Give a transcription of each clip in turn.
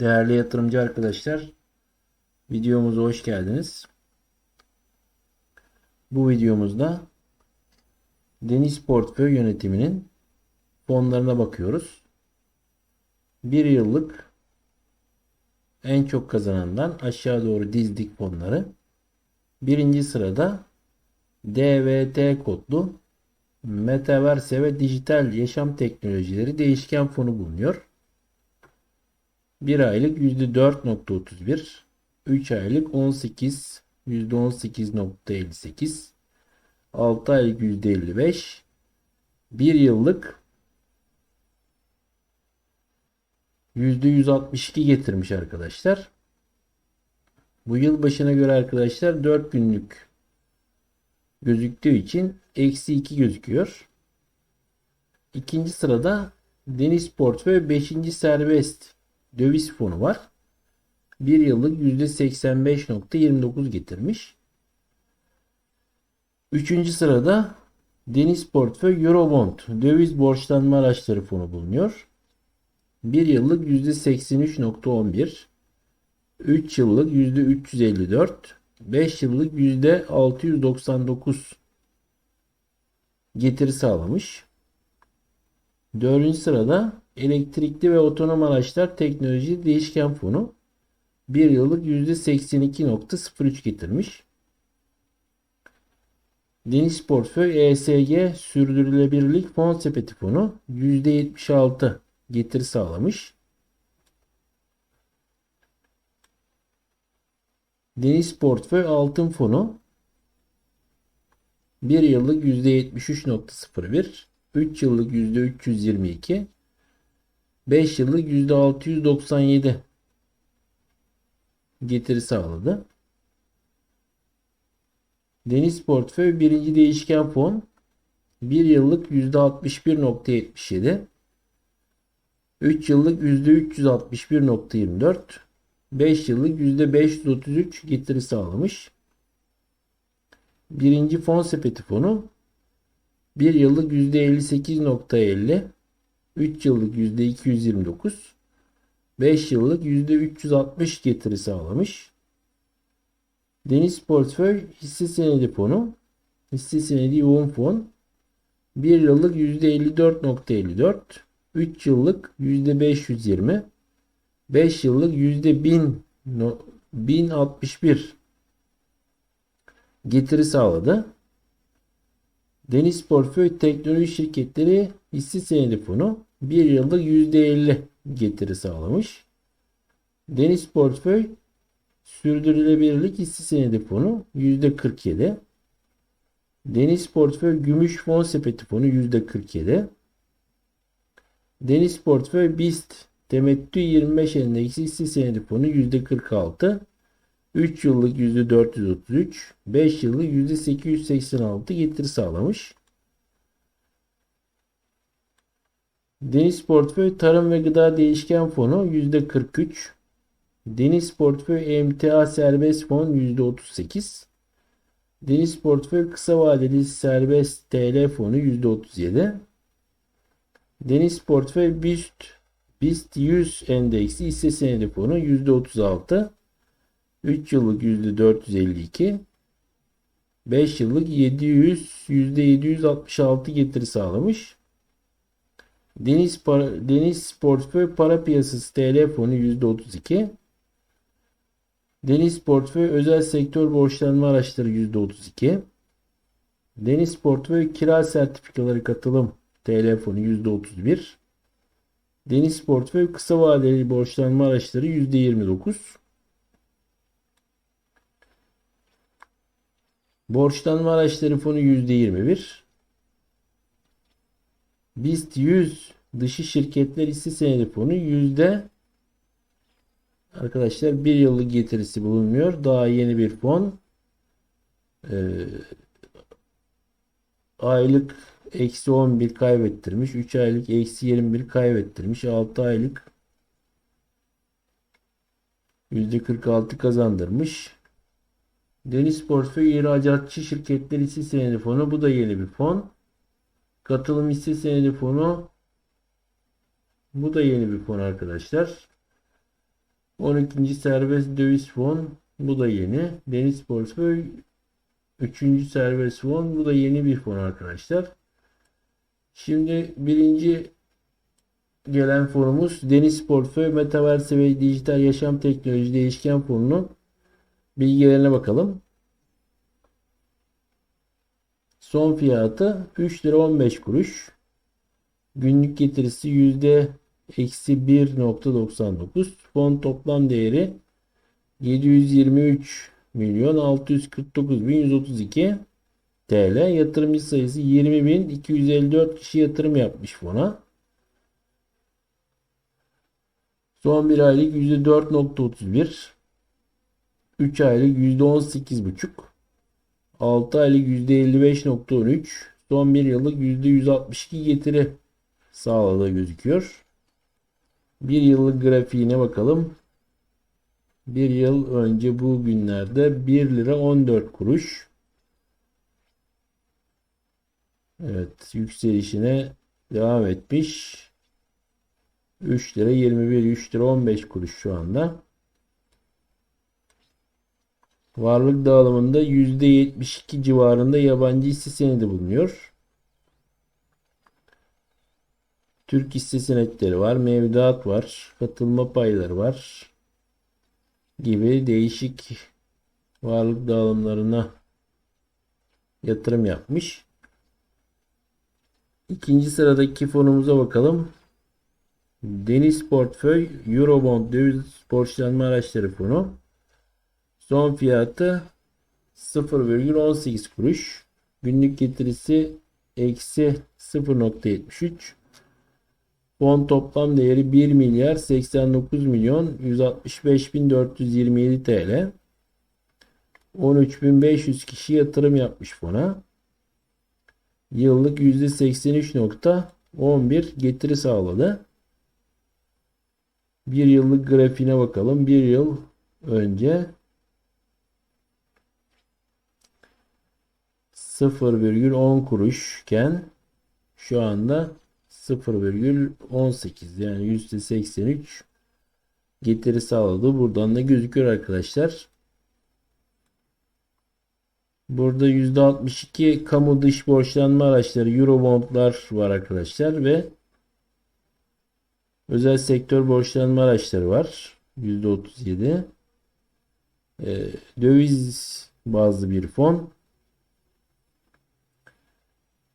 Değerli yatırımcı arkadaşlar, videomuza hoş geldiniz. Bu videomuzda Deniz Portföy Yönetimi'nin fonlarına bakıyoruz. Bir yıllık en çok kazanandan aşağı doğru dizdik fonları. Birinci sırada DVT kodlu Metaverse ve Dijital Yaşam Teknolojileri Değişken Fonu bulunuyor. 1 aylık %4.31, 3 aylık 18, %18.58, 6 aylık %55, 1 yıllık %162 getirmiş arkadaşlar. Bu yıl başına göre arkadaşlar 4 günlük gözüktüğü için eksi 2 gözüküyor. İkinci sırada Deniz Portföy 5. serbest döviz fonu var. Bir yıllık %85.29 getirmiş. Üçüncü sırada Deniz Portföy Eurobond döviz borçlanma araçları fonu bulunuyor. Bir yıllık %83.11 3 yıllık %354 5 yıllık %699 getiri sağlamış. Dördüncü sırada elektrikli ve otonom araçlar teknoloji değişken fonu 1 yıllık %82.03 getirmiş. Deniz Portföy ESG Sürdürülebilirlik Fon Sepeti Fonu %76 getiri sağlamış. Deniz Portföy Altın Fonu 1 yıllık %73.01 3 yıllık %322 5 yıllık %697 getiri sağladı. Deniz Portföy birinci değişken fon. 1 yıllık %61.77 3 yıllık %361.24 5 yıllık %533 getiri sağlamış. Birinci fon sepeti fonu. 1 yıllık %58.50 3 yıllık %229 5 yıllık %360 getiri sağlamış. Deniz Portföy hisse senedi fonu hisse senedi yoğun fon 1 yıllık %54.54 3 yıllık %520 5 yıllık %1000 1061 getiri sağladı. Deniz Portföy Teknoloji Şirketleri hisse senedi fonu 1 yıllık %50 getiri sağlamış. Deniz Portföy Sürdürülebilirlik hisse senedi fonu %47. Deniz Portföy Gümüş Fon Sepeti fonu %47. Deniz Portföy BIST Temettü 25 endeksi hisse senedi fonu %46. 3 yıllık %433, 5 yıllık %886 getiri sağlamış. Deniz Portföy Tarım ve Gıda Değişken Fonu %43. Deniz Portföy EMTA Serbest Fon %38. Deniz Portföy Kısa Vadeli Serbest TL Fonu %37. Deniz Portföy BIST BIST 100 Endeksi hisse senedi fonu %36. 3 yıllık %452. 5 yıllık 700 %766 getiri sağlamış. Deniz, para, Deniz Portföy Para Piyasası TL fonu %32. Deniz Portföy Özel Sektör Borçlanma Araçları %32. Deniz Portföy Kira Sertifikaları Katılım TL fonu %31. Deniz Portföy Kısa Vadeli Borçlanma Araçları %29. Borçlanma araçları fonu %21. BIST 100 dışı şirketler hisse senedi fonu yüzde arkadaşlar bir yıllık getirisi bulunmuyor. Daha yeni bir fon. Ee, aylık eksi 11 kaybettirmiş. 3 aylık eksi 21 kaybettirmiş. 6 aylık %46 kazandırmış. Deniz Portföy İhracatçı Şirketler Hisse Senedi Fonu. Bu da yeni bir fon. Katılım Hisse Senedi Fonu. Bu da yeni bir fon arkadaşlar. 12. serbest döviz fon. Bu da yeni. Deniz portföy 3. serbest fon. Bu da yeni bir fon arkadaşlar. Şimdi birinci gelen fonumuz Deniz Portföy Metaverse ve Dijital Yaşam Teknoloji Değişken Fonu'nun bilgilerine bakalım. Son fiyatı 3 lira 15 kuruş. Günlük getirisi yüzde eksi 1.99. Fon toplam değeri 723 milyon 649 bin 132 TL. Yatırımcı sayısı 20.254 kişi yatırım yapmış fona. Son bir aylık %4.31. 3 aylık %18.5. 6 aylık %55.13. Son bir yıllık %162 getiri sağladığı gözüküyor. Bir yıllık grafiğine bakalım. Bir yıl önce bu günlerde 1 lira 14 kuruş. Evet yükselişine devam etmiş. 3 lira 21 3 lira 15 kuruş şu anda. Varlık dağılımında %72 civarında yabancı hisse senedi bulunuyor. Türk hisse senetleri var, mevduat var, katılma payları var gibi değişik varlık dağılımlarına yatırım yapmış. İkinci sıradaki fonumuza bakalım. Deniz Portföy Eurobond döviz borçlanma araçları fonu. Son fiyatı 0,18 kuruş. Günlük getirisi eksi 0.73. Fon toplam değeri 1 milyar 89 milyon 165 bin 427 TL. 13.500 kişi yatırım yapmış fona. Yıllık %83.11 getiri sağladı. Bir yıllık grafiğine bakalım. Bir yıl önce 0,10 kuruşken şu anda 0,18 yani %83 getiri sağladı. Buradan da gözüküyor arkadaşlar. Burada %62 kamu dış borçlanma araçları Eurobondlar var arkadaşlar ve özel sektör borçlanma araçları var. %37 e, döviz bazlı bir fon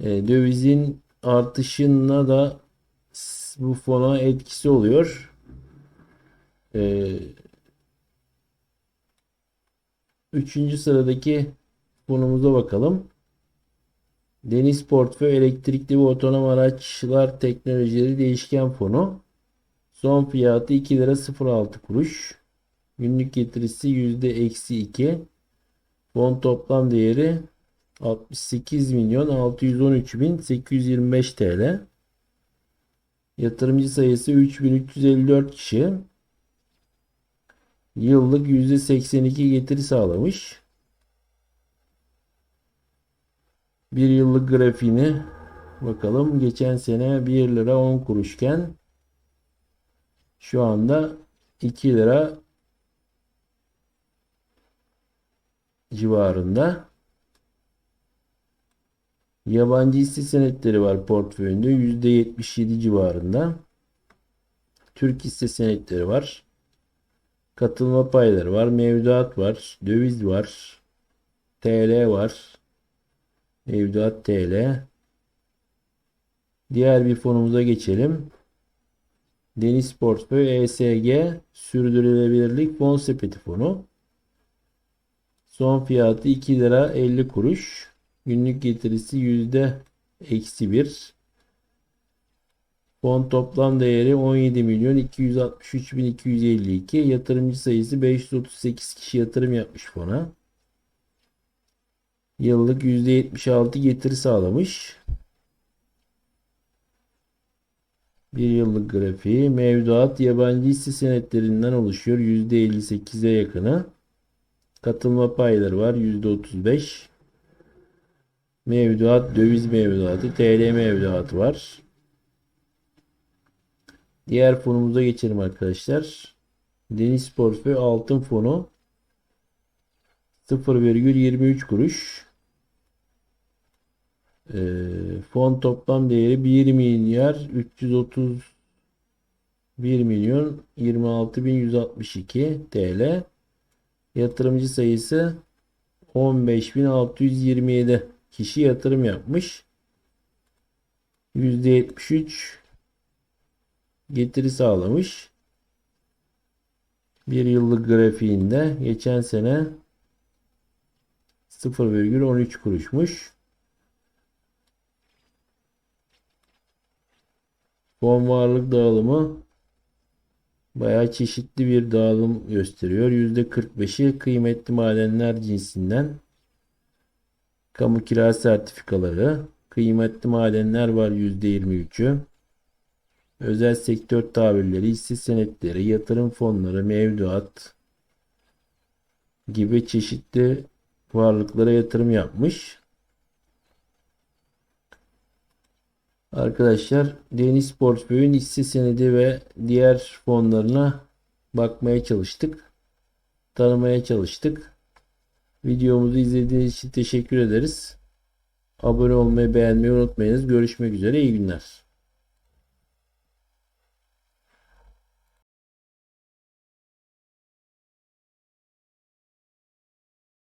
e, dövizin artışına da bu fona etkisi oluyor. E, üçüncü sıradaki fonumuza bakalım. Deniz Portföy Elektrikli ve Otonom Araçlar Teknolojileri Değişken Fonu. Son fiyatı 2 lira 06 kuruş. Günlük getirisi %-2. Fon toplam değeri 68 milyon 613 bin 825 TL. Yatırımcı sayısı 3354 kişi. Yıllık %82 getiri sağlamış. Bir yıllık grafiğini bakalım. Geçen sene 1 lira 10 kuruşken şu anda 2 lira civarında. Yabancı hisse senetleri var portföyünde %77 civarında. Türk hisse senetleri var. Katılma payları var. Mevduat var. Döviz var. TL var. Mevduat TL. Diğer bir fonumuza geçelim. Deniz Portföy ESG Sürdürülebilirlik Fon Sepeti Fonu. Son fiyatı 2 lira 50 kuruş. Günlük getirisi yüzde eksi 1. Fon toplam değeri 17 milyon 263 bin 252. Yatırımcı sayısı 538 kişi yatırım yapmış fona. Yıllık %76 getiri sağlamış. Bir yıllık grafiği mevduat yabancı hisse senetlerinden oluşuyor. %58'e yakını. Katılma payları var. %35. Mevduat, döviz mevduatı, TL mevduatı var. Diğer fonumuza geçelim arkadaşlar. Deniz Portföy Altın Fonu 0,23 kuruş. Ee, fon toplam değeri 1 milyar 330 1 milyon 26.162 TL. Yatırımcı sayısı 15.627 kişi yatırım yapmış. %73 getiri sağlamış. Bir yıllık grafiğinde geçen sene 0,13 kuruşmuş. Fon varlık dağılımı bayağı çeşitli bir dağılım gösteriyor. %45'i kıymetli madenler cinsinden kamu kira sertifikaları, kıymetli madenler var %23'ü. Özel sektör tabirleri, hisse senetleri, yatırım fonları, mevduat gibi çeşitli varlıklara yatırım yapmış. Arkadaşlar Deniz Portföy'ün hisse senedi ve diğer fonlarına bakmaya çalıştık. Tanımaya çalıştık. Videomuzu izlediğiniz için teşekkür ederiz. Abone olmayı, beğenmeyi unutmayınız. Görüşmek üzere. İyi günler.